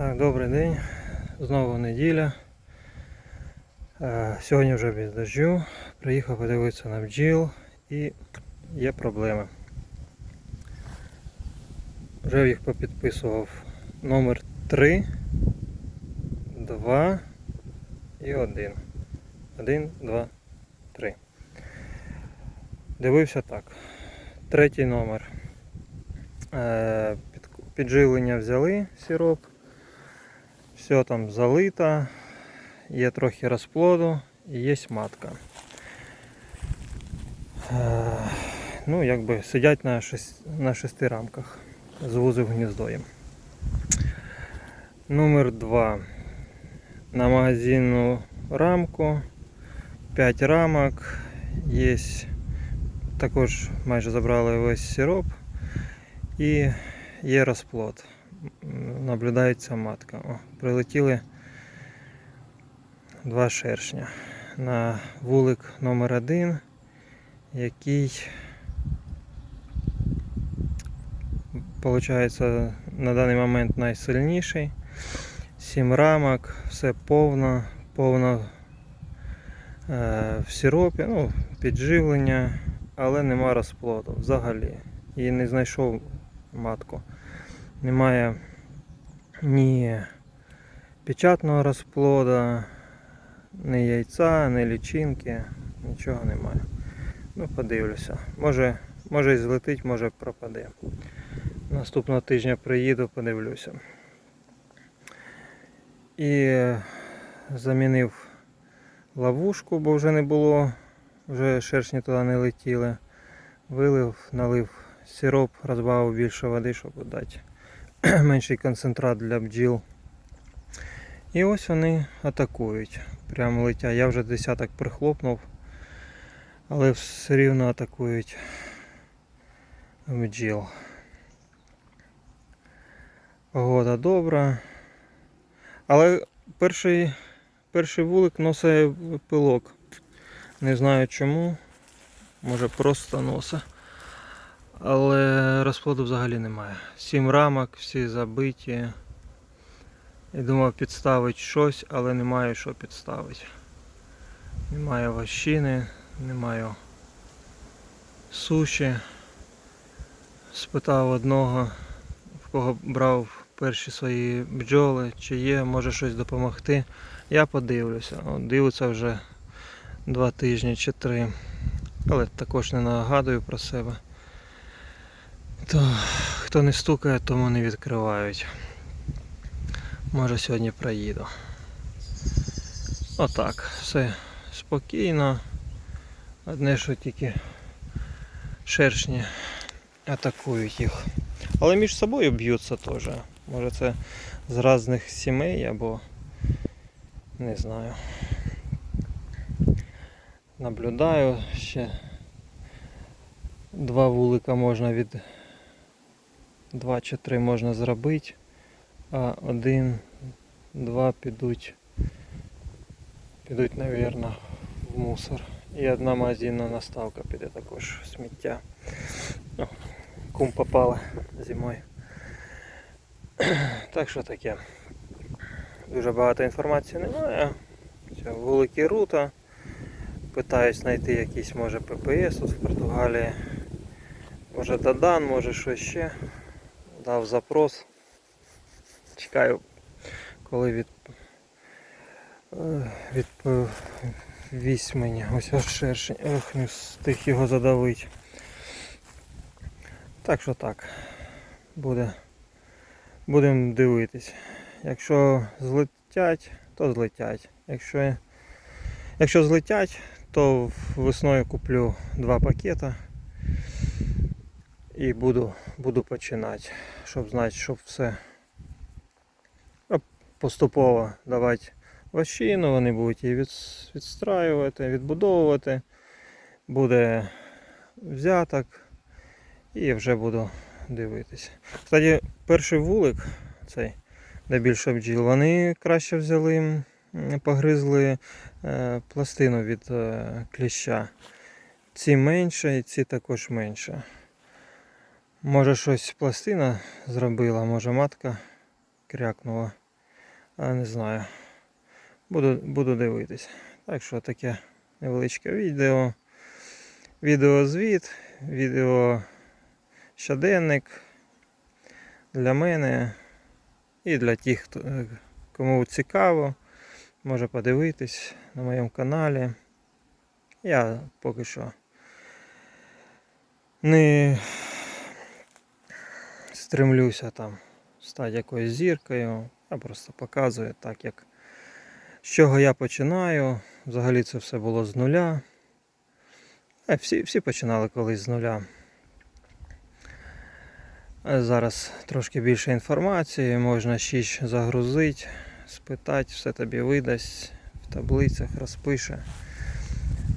Так, добрий день. Знову неділя. Е, Сьогодні вже без дождю. Приїхав подивитися на бджіл і є проблеми. Вже їх попідписував номер 3, 2 і 1. 1, 2, 3. Дивився так. Третій номер. Е, Підживлення взяли сироп. Все там залито, є трохи розплоду і є матка. Е, ну, якби сидять на, шесть, на шести рамках з вузів гніздоєм. Номер 2. На магазинну рамку. 5 рамок. Є також майже забрали весь сироп. І є розплод. Наблюдається матка. О, прилетіли два шершня на вулик номер 1 який виходить на даний момент найсильніший. Сім рамок, все повно, повно е, в сиропі, ну, підживлення, але нема розплоду взагалі. І не знайшов матку. Немає ні печатного розплода, ні яйця, ні лічинки, нічого немає. Ну, подивлюся. Може, може і злетить, може пропаде. Наступного тижня приїду, подивлюся. І замінив ловушку, бо вже не було, вже шершні туди не летіли. Вилив, налив сироп, розбавив більше води, щоб дати менший концентрат для бджіл. І ось вони атакують. Прямо летять. Я вже десяток прихлопнув, але все рівно атакують бджіл. Погода добра. Але перший, перший вулик носить пилок. Не знаю чому. Може просто носа. Але розплоду взагалі немає. Сім рамок, всі забиті. Я думав підставити щось, але немає що підставити. Немає вощини, немає суші. Спитав одного, в кого брав перші свої бджоли, чи є, може щось допомогти. Я подивлюся. От, дивиться вже два тижні чи три. Але також не нагадую про себе. То хто не стукає, тому не відкривають. Може сьогодні проїду. Отак, все спокійно. Одне, що тільки шершні атакують їх. Але між собою б'ються теж. Може це з різних сімей або не знаю. Наблюдаю ще два вулика можна від два чи три можна зробити, а один, два підуть, підуть, навірно, в мусор. І одна магазинна наставка піде також в сміття. О, кум попала зимою. Так що таке. Дуже багато інформації немає. Це вулики рута. Питаюсь знайти якийсь може ППС тут в Португалії. Може Дадан, може що ще. Дав запрос. Чекаю, коли від, е, відповість мені. Ось аж шершень. Ох, не встиг його задавити. Так що так. Буде. Будемо дивитись. Якщо злетять, то злетять. Якщо, якщо злетять, то весною куплю два пакета і буду, буду починати, щоб знати, щоб все поступово давати вощину, вони будуть її відстраювати, відбудовувати. Буде взяток і вже буду дивитися. Кстати, перший вулик, цей, де більше бджіл, вони краще взяли, погризли е, пластину від е, кліща. Ці менше і ці також менше. Може щось пластина зробила, може матка крякнула. А не знаю. Буду, буду дивитись. Так що таке невеличке відео. Відеозвіт, відео щоденник для мене і для тих, хто, кому цікаво, може подивитись на моєму каналі. Я поки що не стремлюся там стати якоюсь зіркою. Я просто показую так, як з чого я починаю. Взагалі це все було з нуля. А всі, всі починали колись з нуля. Зараз трошки більше інформації, можна ще загрузити, спитати, все тобі видасть, в таблицях розпише.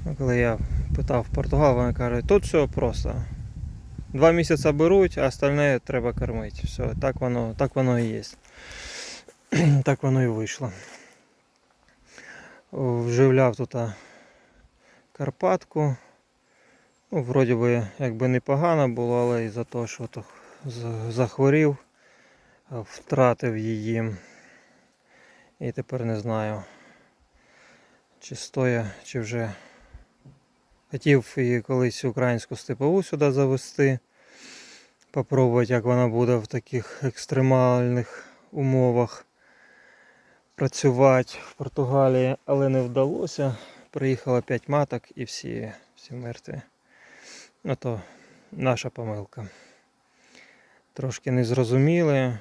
Ну, коли я питав Португал, вони кажуть, тут все просто. Два місяці беруть, а остальне треба кормити. Все, так воно, так воно і є. так воно і вийшло. Вживляв тут Карпатку. Ну, вроді би, якби непогано було, але із-за того, що то захворів, втратив її. І тепер не знаю, чи стоя, чи вже хотів і колись українську степову сюди завести. Попробувати, як вона буде в таких екстремальних умовах працювати в Португалії, але не вдалося. Приїхало 5 маток і всі, всі мертві. Ну то наша помилка. Трошки не зрозуміли.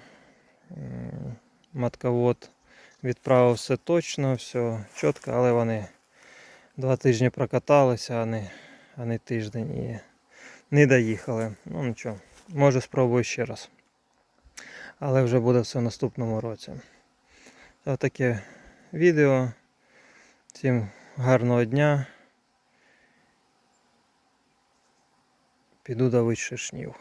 Матковод відправив все точно, все чітко, але вони два тижні прокаталися, а не, а не тиждень і не доїхали. Ну нічого, може спробую ще раз. Але вже буде все в наступному році. Таке відео. Всім гарного дня. Піду давити шишнів.